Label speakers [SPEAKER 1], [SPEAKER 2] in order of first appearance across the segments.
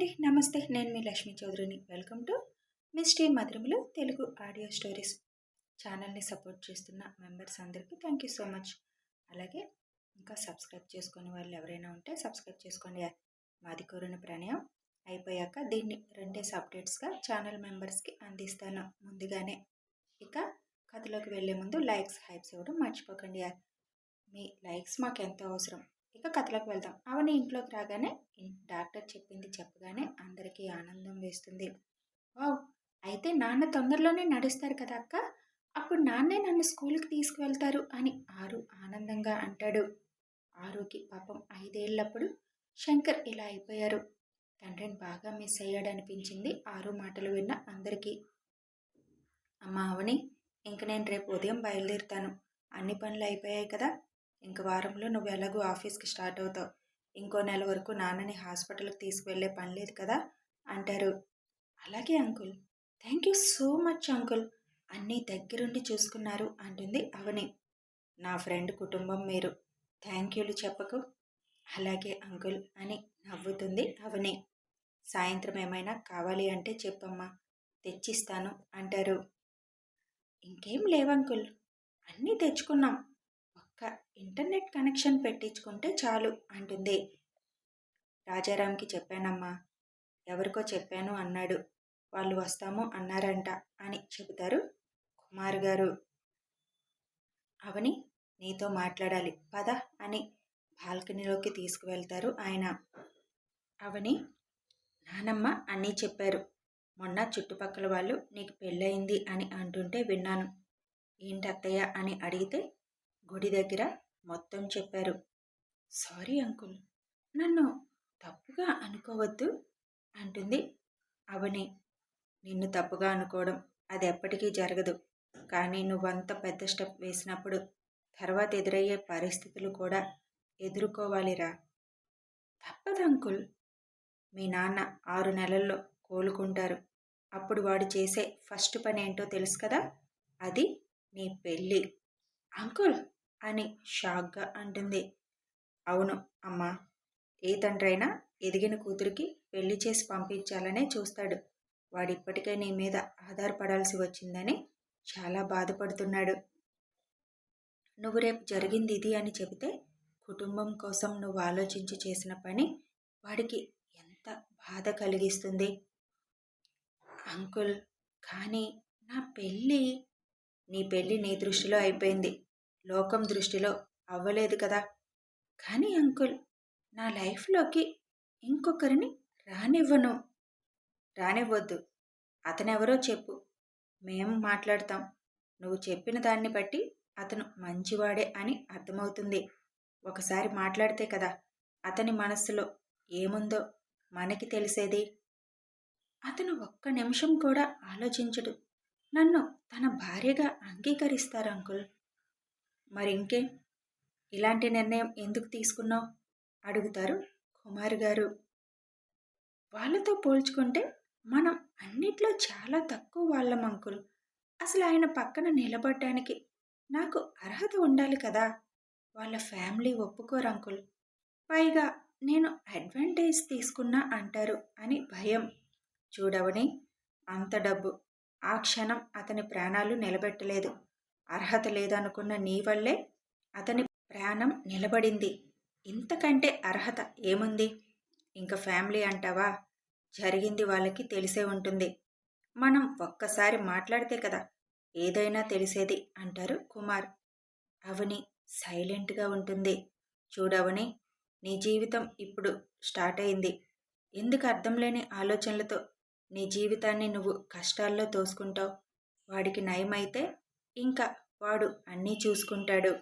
[SPEAKER 1] అండి. నమస్తే నేను మీ లక్ష్మీ చౌదరిని. వెల్కమ్ టు మిస్టీ మధురములు తెలుగు ఆడియో స్టోరీస్. ఛానల్ని సపోర్ట్ చేస్తున్న మెంబర్స్ అందరికీ థ్యాంక్ యూ సో మచ్. అలాగే ఇంకా సబ్స్క్రైబ్ చేసుకునే వాళ్ళు ఎవరైనా ఉంటే సబ్స్క్రైబ్ చేసుకోండి. మాది కోరిన ప్రణయం అయిపోయాక దీన్ని రెండేసి అప్డేట్స్గా ఛానల్ మెంబర్స్కి అందిస్తాను ముందుగానే. ఇక కథలోకి వెళ్ళే ముందు లైక్స్ హైప్స్ ఇవ్వడం మర్చిపోకండి. మీ లైక్స్ మాకు ఎంతో అవసరం. ఇక కథలోకి వెళ్దాం. అవని ఇంట్లోకి రాగానే డాక్టర్ చెప్పింది చెప్పగానే అందరికీ ఆనందం వేస్తుంది. వావ్! అయితే నాన్న తొందరలోనే నడుస్తారు కదా అక్క? అప్పుడు నాన్నే నన్ను స్కూల్కి తీసుకువెళ్తారు అని ఆరు ఆనందంగా అంటాడు. ఆరుకి పాపం ఐదేళ్ళప్పుడు శంకర్ ఇలా అయిపోయారు. తండ్రిని బాగా మిస్ అయ్యాడనిపించింది ఆరు మాటలు విన్న అందరికీ. అమ్మ అవని ఇంక నేను రేపు ఉదయం బయలుదేరుతాను. అన్ని పనులు అయిపోయాయి కదా? ఇంక వారంలో నువ్వు ఎలాగో ఆఫీస్కి స్టార్ట్ అవుతావు. ఇంకో నెల వరకు నాన్నని హాస్పిటల్కి తీసుకువెళ్ళే పని లేదు కదా? అంటారు. అలాగే uncle. Thank you so much uncle. అన్నీ దగ్గరుండి చూసుకున్నారు అంటుంది అవని. నా ఫ్రెండ్ కుటుంబం మీరు. థ్యాంక్ యూలు చెప్పకు. అలాగే అంకుల్ అని నవ్వుతుంది అవని. సాయంత్రం ఏమైనా కావాలి అంటే చెప్పమ్మా. తెచ్చిస్తాను అంటారు. ఇంకేం లేవంకుల్. అన్నీ తెచ్చుకున్నాం. ఇంటర్నెట్ కనెక్షన్ పెట్టించుకుంటే చాలు అంటుంది. రాజారాంకి చెప్పానమ్మా ఎవరికో చెప్పాను అన్నాడు. వాళ్ళు వస్తాము అన్నారంట అని చెబుతారు కుమార్ గారు అవని నీతో మాట్లాడాలి పద అని బాల్కనీలోకి తీసుకువెళ్తారు ఆయన. అవని నానమ్మ అన్నీ చెప్పారు. మొన్న చుట్టుపక్కల వాళ్ళు నీకు పెళ్ళయింది అని అంటుంటే విన్నాను. ఏంటత్తయ్య అని అడిగితే గుడి దగ్గర మొత్తం చెప్పారు. సారీ అంకుల్ నన్ను తప్పుగా అనుకోవద్దు అంటుంది అవని. నిన్ను తప్పుగా అనుకోవడం అది ఎప్పటికీ జరగదు. కానీ నువ్వంత పెద్ద స్టెప్ వేసినప్పుడు తర్వాత ఎదురయ్యే పరిస్థితులు కూడా ఎదుర్కోవాలిరా. తప్పదు అంకుల్. మీ నాన్న ఆరు నెలల్లో కోలుకుంటారు. అప్పుడు వాడు చేసే ఫస్ట్ పని ఏంటో తెలుసు కదా? అది నీ పెళ్ళి. అంకుల్ అని షాక్గా అంటుంది. అవును అమ్మా ఏ తండ్రైనా ఎదిగిన కూతురికి పెళ్ళి చేసి పంపించాలనే చూస్తాడు. వాడిప్పటికే నీ మీద ఆధారపడాల్సి వచ్చిందని చాలా బాధపడుతున్నాడు. నువ్వు రేపు జరిగింది ఇది అని చెబితే కుటుంబం కోసం నువ్వు ఆలోచించి చేసిన పని వాడికి ఎంత బాధ కలిగిస్తుంది? అంకుల్ కానీ నా పెళ్ళి నీ పెళ్ళి నీ దృష్టిలో అయిపోయింది. లోకం దృష్టిలో అవ్వలేదు కదా! కానీ అంకుల్ నా లైఫ్లోకి ఇంకొకరిని రానివ్వను. రానివ్వద్దు. అతనెవరో చెప్పు. మేము మాట్లాడతాం. నువ్వు చెప్పిన దాన్ని బట్టి అతను మంచివాడే అని అర్థమవుతుంది. ఒకసారి మాట్లాడితే కదా! అతని మనస్సులో ఏముందో మనకి తెలిసేది. అతను ఒక్క నిమిషం కూడా ఆలోచించడు. నన్ను తన భార్యగా అంగీకరిస్తారు అంకుల్. మరి ఇంకేం? ఇలాంటి నిర్ణయం ఎందుకు తీసుకున్నావు? అడుగుతారు కుమార్ గారు. వాళ్ళతో పోల్చుకుంటే మనం అన్నిట్లో చాలా తక్కువ వాళ్ళం అంకుల్. అసలు ఆయన పక్కన నిలబడడానికి నాకు అర్హత ఉండాలి కదా? వాళ్ళ ఫ్యామిలీ ఒప్పుకోరు అంకుల్. పైగా నేను అడ్వాంటేజ్ తీసుకున్నా అంటారు అని భయం. చూడవని అంత డబ్బు. ఆ క్షణం అతని ప్రాణాలు నిలబెట్టలేదు. అర్హత లేదనుకున్న నీ వల్లే అతని ప్రాణం నిలబడింది. ఇంతకంటే అర్హత ఏముంది? ఇంకా ఫ్యామిలీ అంటావా? జరిగింది వాళ్ళకి తెలిసే ఉంటుంది. మనం ఒక్కసారి మాట్లాడితే కదా ఏదైనా తెలిసేది అంటారు కుమార్. అవని సైలెంట్గా ఉంటుంది. చూడవని నీ జీవితం ఇప్పుడు స్టార్ట్ అయింది. ఎందుకు అర్థం లేని ఆలోచనలతో నీ జీవితాన్ని నువ్వు కష్టాల్లో తోసుకుంటావు వాడికి నయమైతే ఇంకా వాడు అన్నీ చూసుకుంటాడు.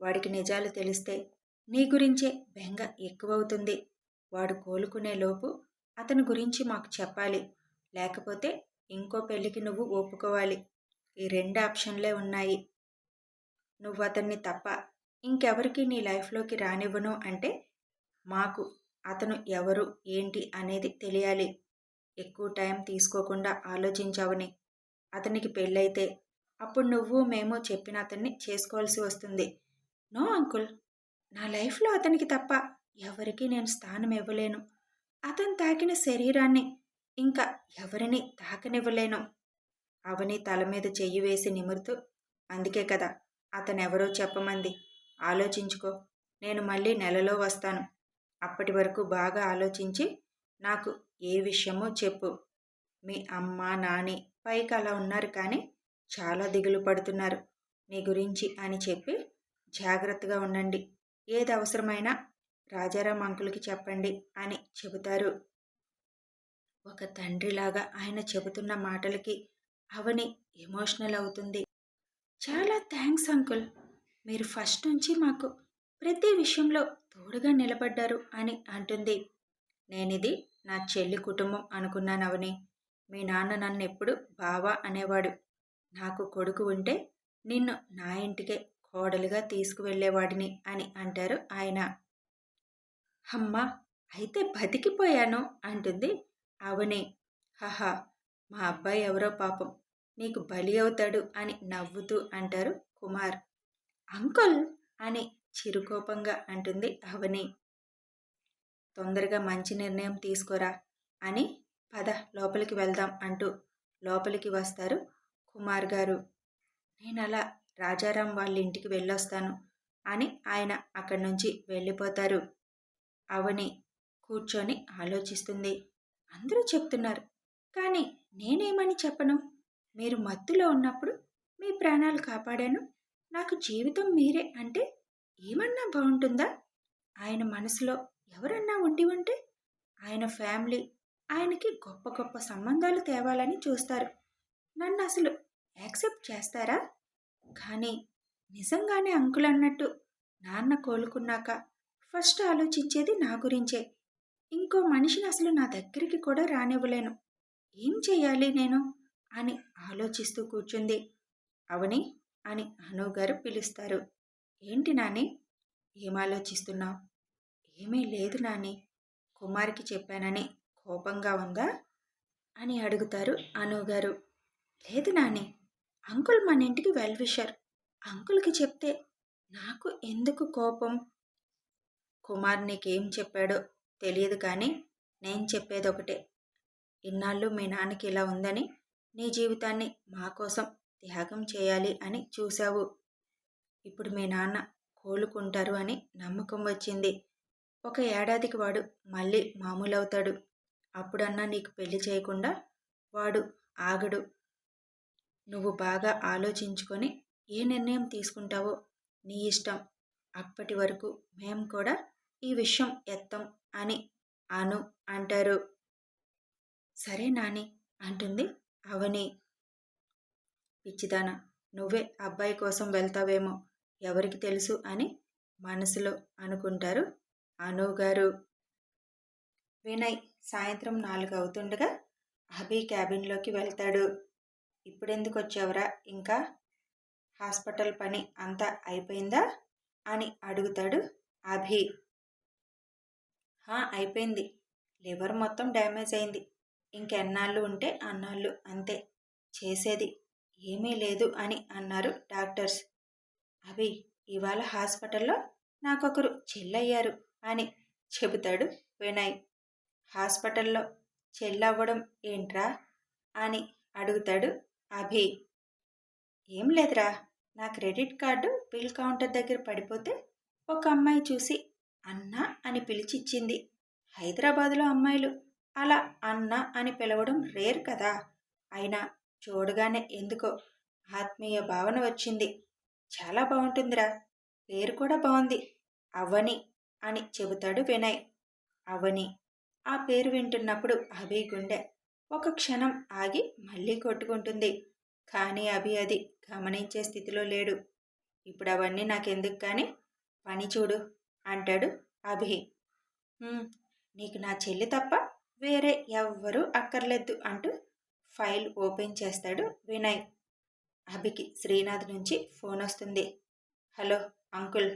[SPEAKER 1] వాడికి నిజాలు తెలిస్తే నీ గురించే బెంగ ఎక్కువవుతుంది. వాడు కోలుకునే లోపు అతని గురించి మాకు చెప్పాలి. లేకపోతే ఇంకో పెళ్ళికి నువ్వు ఒప్పుకోవాలి. ఈ రెండు ఆప్షన్లే ఉన్నాయి. నువ్వు అతన్ని తప్ప ఇంకెవరికి నీ లైఫ్లోకి రానివ్వను అంటే మాకు అతను ఎవరు ఏంటి అనేది తెలియాలి. ఎక్కువ టైం తీసుకోకుండా ఆలోచించావని. అతనికి పెళ్ళైతే అప్పుడు నువ్వు మేము చెప్పిన అతన్ని చేసుకోవాల్సి వస్తుంది. నో అంకుల్ నా లైఫ్లో అతనికి తప్ప ఎవరికీ నేను స్థానం ఇవ్వలేను. అతను తాకిన శరీరాన్ని ఇంకా ఎవరిని తాకనివ్వలేను. అవని తల మీద చెయ్యి వేసి నిమురుతూ అందుకే కదా అతనెవరో చెప్పమంది. ఆలోచించుకో నేను మళ్ళీ నెలలో వస్తాను. అప్పటి వరకు బాగా ఆలోచించి నాకు ఏ విషయమో చెప్పు. మీ అమ్మ నాని పైకి అలా ఉన్నారు కానీ చాలా దిగులు పడుతున్నారు. నీ గురించి అని చెప్పి జాగ్రత్తగా ఉండండి. ఏది అవసరమైనా రాజారాం అంకుల్కి చెప్పండి అని చెబుతారు. ఒక తండ్రిలాగా ఆయన చెబుతున్న మాటలకి అవని ఎమోషనల్ అవుతుంది. చాలా థ్యాంక్స్ అంకుల్. మీరు ఫస్ట్ నుంచి మాకు ప్రతి విషయంలో తోడుగా నిలబడ్డారు అని అంటుంది. నేనిది నా చెల్లి కుటుంబం అనుకున్నాను అవని. మీ నాన్న నన్ను ఎప్పుడు బావా అనేవాడు. నాకు కొడుకు ఉంటే నిన్ను నా ఇంటికే కోడలుగా తీసుకువెళ్ళేవాడిని అని అంటారు ఆయన. అమ్మా అయితే బతికిపోయాను అంటుంది అవనే. హహా మా అబ్బాయి ఎవరో పాపం నీకు బలి అవుతాడు అని నవ్వుతూ అంటారు కుమార్. అంకుల్ అని చిరుకోపంగా అంటుంది అవని. తొందరగా మంచి నిర్ణయం తీసుకోరా అని పద లోపలికి వెళ్దాం అంటూ లోపలికి వస్తారు కుమార్ గారు. నేను అలా రాజారాం వాళ్ళ ఇంటికి వెళ్ళొస్తాను అని ఆయన అక్కడి నుంచి వెళ్ళిపోతారు. అవని కూర్చొని ఆలోచిస్తుంది. అందరూ చెప్తున్నారు. కానీ నేనేమని చెప్పను? మీరు మత్తులో ఉన్నప్పుడు మీ ప్రాణాలు కాపాడాను. నాకు జీవితం మీరే అంటే ఏమన్నా బాగుంటుందా ఆయన మనసులో ఎవరన్నా ఉండి ఉంటే ఆయన ఫ్యామిలీ ఆయనకి గొప్ప గొప్ప సంబంధాలు తేవాలని చూస్తారు. నన్ను అసలు యాక్సెప్ట్ చేస్తారా? కానీ నిజంగానే అంకుల్ అన్నట్టు నాన్న కోలుకున్నాక ఫస్ట్ ఆలోచించేది నా గురించే. ఇంకో మనిషిని అసలు నా దగ్గరికి కూడా రానివ్వలేను. ఏం చేయాలి నేను? అని ఆలోచిస్తూ కూర్చుంది. అవని అని అనుగారు పిలుస్తారు. ఏంటి నాని? ఏం ఆలోచిస్తున్నావు? ఏమీ లేదు నాని. కుమార్కి చెప్పానని కోపంగా ఉందా? అని అడుగుతారు అనుగారు లేదు నాని. అంకుల్ మన ఇంటికి వెల్ విషర్. అంకుల్కి చెప్తే నాకు ఎందుకు కోపం? కుమార్ నీకేం చెప్పాడో తెలియదు కానీ నేను చెప్పేది ఒకటే ఇన్నాళ్ళు మీ నాన్నకి ఇలా ఉందని నీ జీవితాన్ని మా కోసం త్యాగం చేయాలి అని చూశావు. ఇప్పుడు మీ నాన్న కోలుకుంటారు అని నమ్మకం వచ్చింది. ఒక ఏడాదికి వాడు మళ్ళీ మామూలవుతాడు. అప్పుడన్నా నీకు పెళ్ళి చేయకుండా వాడు ఆగడు. నువ్వు బాగా ఆలోచించుకొని ఏ నిర్ణయం తీసుకుంటావో నీ ఇష్టం. అప్పటి వరకు మేము కూడా ఈ విషయం ఎత్తం అని అను అంటారు. సరే నాని అంటుంది అవని. పిచ్చిదాన నువ్వే అబ్బాయి కోసం వెళ్తావేమో ఎవరికి తెలుసు అని మనసులో అనుకుంటారు అను గారు. వినయ్ సాయంత్రం నాలుగు అవుతుండగా అభి క్యాబిన్లోకి వెళ్తాడు. ఇప్పుడెందుకు వచ్చావురా ఇంకా హాస్పిటల్ పని అంతా అయిపోయిందా? అని అడుగుతాడు అభి. అయిపోయింది. లివర్ మొత్తం డ్యామేజ్ అయింది. ఇంకెన్నాళ్ళు ఉంటే అన్నాళ్ళు అంతే. చేసేది ఏమీ లేదు అని అన్నారు డాక్టర్స్. అభి ఇవాళ హాస్పిటల్లో నాకొకరు చెల్లయ్యారు అని చెబుతాడు వినయ్. హాస్పిటల్లో చెల్లవ్వడం ఏంట్రా? అని అడుగుతాడు అభి. ఏం లేదురా నా క్రెడిట్ కార్డు బిల్ కౌంటర్ దగ్గర పడిపోతే ఒక అమ్మాయి చూసి అన్న అని పిలిచిచ్చింది. హైదరాబాదులో అమ్మాయిలు అలా అన్న అని పిలవడం రేర్ కదా. అయినా చూడగానే ఎందుకో ఆత్మీయ భావన వచ్చింది. చాలా బాగుంటుందిరా పేరు కూడా బాగుంది. అవని అని చెబుతాడు వినయ్. అవని ఆ పేరు వింటున్నప్పుడు అభి గుండె ఒక క్షణం ఆగి మళ్ళీ కొట్టుకుంటుంది. కానీ అభి అది గమనించే స్థితిలో లేడు. ఇప్పుడు అవన్నీ నాకెందుకు కానీ పని చూడు అంటాడు అభి. నీకు నా చెల్లి తప్ప వేరే ఎవ్వరూ అక్కర్లేదు అంటూ ఫైల్ ఓపెన్ చేస్తాడు వినయ్. అభికి శ్రీనాథ్ నుంచి ఫోన్ వస్తుంది. హలో అంకుల్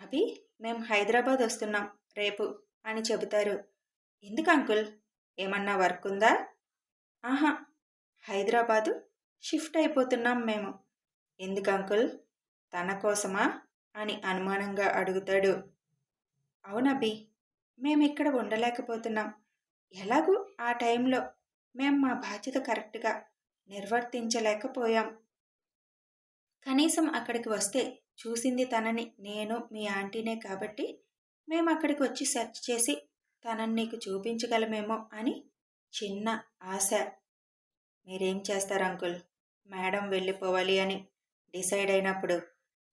[SPEAKER 1] అభి మేము హైదరాబాద్ వస్తున్నాం రేపు అని చెబుతారు. ఎందుకు అంకుల్? ఏమన్నా వర్క్ ఉందా? ఆహా హైదరాబాదు షిఫ్ట్ అయిపోతున్నాం మేము. ఎందుకు అంకుల్? తన కోసమా? అని అనుమానంగా అడుగుతాడు. అవునబి మేము ఇక్కడ ఉండలేకపోతున్నాం. ఎలాగూ ఆ టైంలో మేము మా బాధ్యత కరెక్ట్గా నిర్వర్తించలేకపోయాం. కనీసం అక్కడికి వస్తే చూసింది తనని నేను మీ ఆంటీనే కాబట్టి మేము అక్కడికి వచ్చి సెర్చ్ చేసి తనని నీకు చూపించగలమేమో అని చిన్న ఆశ. మీరేం చేస్తారు అంకుల్? మేడం వెళ్ళిపోవాలి అని డిసైడ్ అయినప్పుడు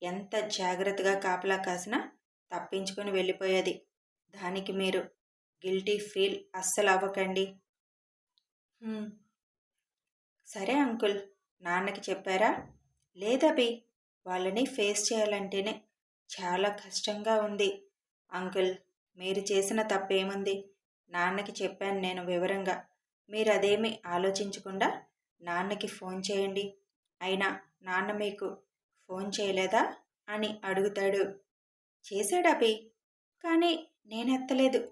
[SPEAKER 1] ఎంత జాగ్రత్తగా కాపలా కాసినా తప్పించుకొని వెళ్ళిపోయేది. దానికి మీరు గిల్టీ ఫీల్ అస్సలు అవ్వకండి. సరే అంకుల్ నాన్నకి చెప్పారా? లేదబి వాళ్ళని ఫేస్ చేయాలంటేనే చాలా కష్టంగా ఉంది అంకుల్. మీరు చేసిన తప్పేముంది? నాన్నకి చెప్పాను నేను వివరంగా. మీరు అదేమీ ఆలోచించకుండా నాన్నకి ఫోన్ చేయండి. అయినా నాన్న మీకు ఫోన్ చేయలేదా? అని అడుగుతాడు. చేశాడు అభి? కానీ నేను ఎత్తలేదు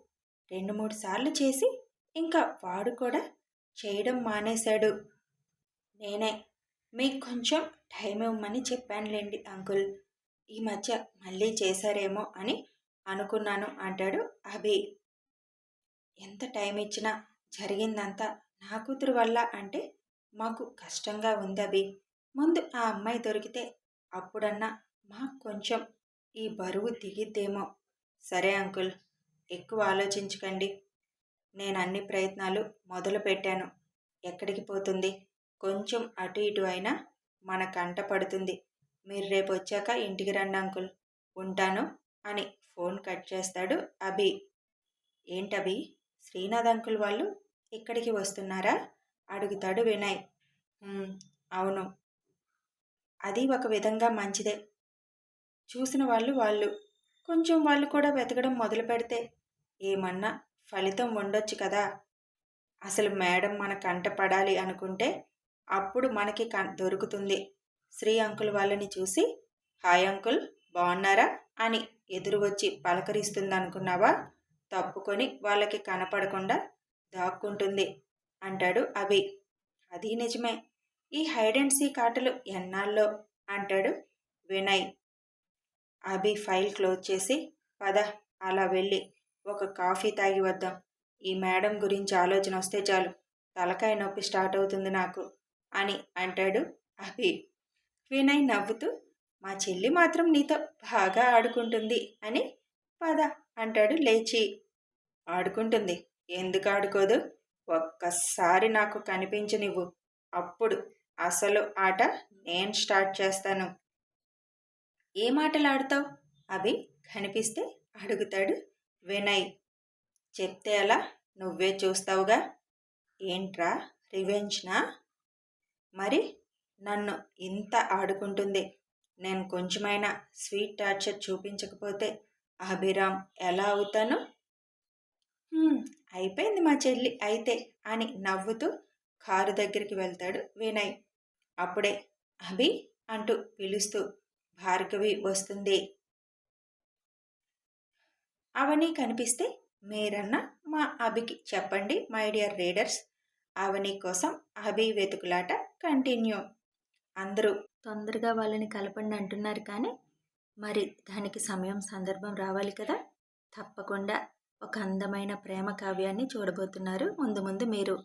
[SPEAKER 1] రెండు మూడు సార్లు చేసి ఇంకా వాడు కూడా చేయడం మానేశాడు. నేనే. మీకు కొంచెం టైం ఇవ్వమని చెప్పానులేండి అంకుల్. ఈ మధ్య మళ్ళీ చేశారేమో అని అనుకున్నాను అంటాడు అభి. ఎంత టైం ఇచ్చినా జరిగిందంతా నా కూతురు వల్ల అంటే మాకు కష్టంగా ఉంది అభి. ముందు ఆ అమ్మాయి దొరికితే అప్పుడన్నా మాకు కొంచెం ఈ బరువు దిగిద్దేమో సరే అంకుల్ ఎక్కువ ఆలోచించకండి. నేను అన్ని ప్రయత్నాలు మొదలు పెట్టాను. ఎక్కడికి పోతుంది? కొంచెం అటు ఇటు అయినా మన కంట పడుతుంది. మీరు రేపు వచ్చాక ఇంటికి రండి అంకుల్. ఉంటాను అని ఫోన్ కట్ చేస్తాడు అభి. ఏంటభి శ్రీనాథ్ అంకుల్ వాళ్ళు ఇక్కడికి వస్తున్నారా? అడుగుతాడు వినయ్. అవును. అది ఒక విధంగా మంచిదే. చూసిన వాళ్ళు వాళ్ళు. కొంచెం వాళ్ళు కూడా వెతకడం మొదలు పెడితే ఏమన్నా ఫలితం ఉండొచ్చు కదా. అసలు మేడం మన కంట పడాలి అనుకుంటే అప్పుడు మనకి దొరుకుతుంది. శ్రీ అంకుల్ వాళ్ళని చూసి హాయ్ అంకుల్. బాగున్నారా అని ఎదురు వచ్చి పలకరిస్తుందనుకున్నావా? తప్పుకొని వాళ్ళకి కనపడకుండా దాక్కుంటుంది అంటాడు అభి. అది నిజమే. ఈ హైడ్ అండ్ సీక్ ఆటలు ఎన్నాళ్ళో అంటాడు వినయ్. అభి ఫైల్ క్లోజ్ చేసి పద అలా వెళ్ళి ఒక కాఫీ తాగి వద్దాం. ఈ మేడం గురించి ఆలోచన వస్తే చాలు. తలకాయ నొప్పి స్టార్ట్ అవుతుంది నాకు అని అంటాడు అభి. వినయ్ నవ్వుతూ మా చెల్లి మాత్రం నీతో బాగా ఆడుకుంటుంది అని పద అంటాడు లేచి. ఆడుకుంటుంది. ఎందుకు ఆడుకోదు? ఒక్కసారి నాకు కనిపించనివ్వు. అప్పుడు అసలు ఆట నేను స్టార్ట్ చేస్తాను. ఏ మాటలు ఆడతావు? అవి కనిపిస్తే అడుగుతాడు వినయ్. చెప్తే అలా నువ్వే చూస్తావుగా? ఏంట్రా రివెంజ్నా? మరి నన్ను ఇంత ఆడుకుంటుంది. నేను కొంచెమైనా స్వీట్ టార్చర్ చూపించకపోతే అభిరామ్ ఎలా అవుతాను? అయిపోయింది మా చెల్లి. అయితే అని నవ్వుతూ కారు దగ్గరికి వెళ్తాడు వినయ్. అప్పుడే అభి అంటూ పిలుస్తూ భార్గవి వస్తుంది. అవని కనిపిస్తే మీరన్న మా అభికి చెప్పండి మై డియర్ రీడర్స్ అవని కోసం అభి వెతుకులాట కంటిన్యూ అందరూ తొందరగా వాళ్ళని కలపండి అంటున్నారు కానీ మరి దానికి సమయం సందర్భం రావాలి కదా. తప్పకుండా ఒక అందమైన ప్రేమ కావ్యాన్ని చూడబోతున్నారు. ముందు ముందు మీరు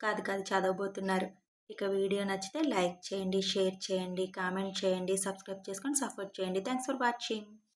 [SPEAKER 1] కాదు కాదు చదవబోతున్నారు. ఇక వీడియో నచ్చితే లైక్ చేయండి షేర్ చేయండి కామెంట్ చేయండి సబ్స్క్రైబ్ చేసుకొని సపోర్ట్ చేయండి. Thanks for watching.